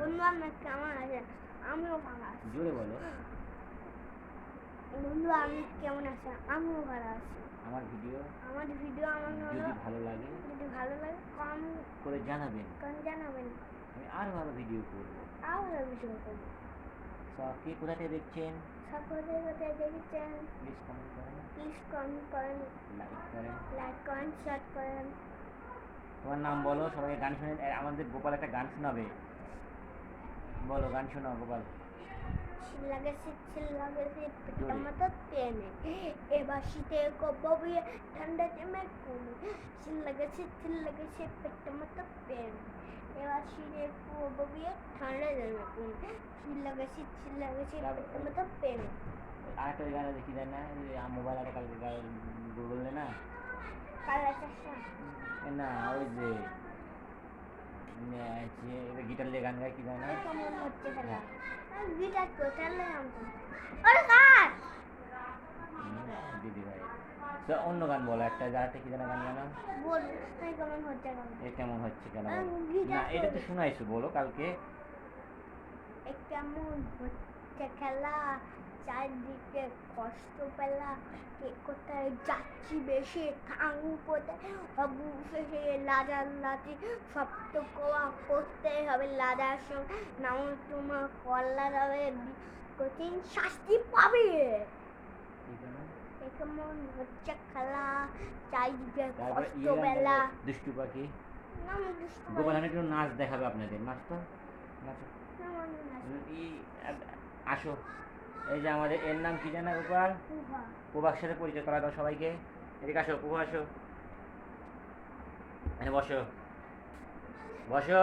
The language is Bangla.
বন্ধু আপনার কেমন আছে? আমিও ভালো আছি। জোরে বলো। বন্ধু আপনি কেমন আছেন আমিও ভালো আছি। আমার ভিডিও? আমার ভিডিও আমার যদি ভালো লাগে? যদি ভালো লাগে কম করে জানাবেন। কম জানাবেন। আমি আরও ভালো ভিডিও করব। আরও ভালো ভিডিও করব। তো কে কোথা থেকে দেখছেন? সকলে কোথায় দেখেছেন? প্লিজ কমেন্ট করেন। প্লিজ কমেন্ট করেন। লাইক করেন। লাইক করেন শেয়ার করেন। তোমার নাম বলো সবাই গান শুনে আমাদের গোপাল একটা গান শোনাবে। বলো গান শোনাও গোপাল। ছিল লাগাছে পেটটা জোরে। মতো টেনে এবার শীতে কবো ঠান্ডা জমে কমে। লাগাছে ছিল লাগাছে পেটটা মতো টেনে এবার শীতে কবো ঠান্ডা জমে কমে। লাগাছে ছিল লাগাছে পেটটা মতো আরেকটা গানে দেখি দেয় না মোবাইল একটা কালকে বললে না? কালা না ওই যে গিটার দিয়ে গান গায় কি গায়? না গিটার ওরে কার? দিদি ভাই। তো অন্য গান বলো একটা যাতে কি যেন গান জানা কেমন হচ্ছে এ কেমন হচ্ছে কেন? না এটা তো তো- শোনাইছো বলো কালকে। কেমন হচ্ছে? খেলা চারদিকে কষ্ট পেলা কে কোথায় যাচ্ছি বেশি ঠাং কোথায় বাবু শেষে লাজার লাচি সব তো কোয়া করতে হবে লাজার সঙ্গে। নাও তোমার কল্লা যাবে কঠিন শাস্তি পাবে। কেমন হচ্ছে খেলা চারদিকে কষ্ট ইয়ে পেলা। গাবে, দুষ্টু পাখি। গোপাল একটু নাচ দেখাবে আপনাদের নাচটা? নাচো আসো। এই যে আমাদের এর নাম কি জানা গোপাল প্রভাক প্রভার সাথে পরিচয় করা দাও সবাইকে। এদিকে আসো প্রভা আসো। বসো। বসো।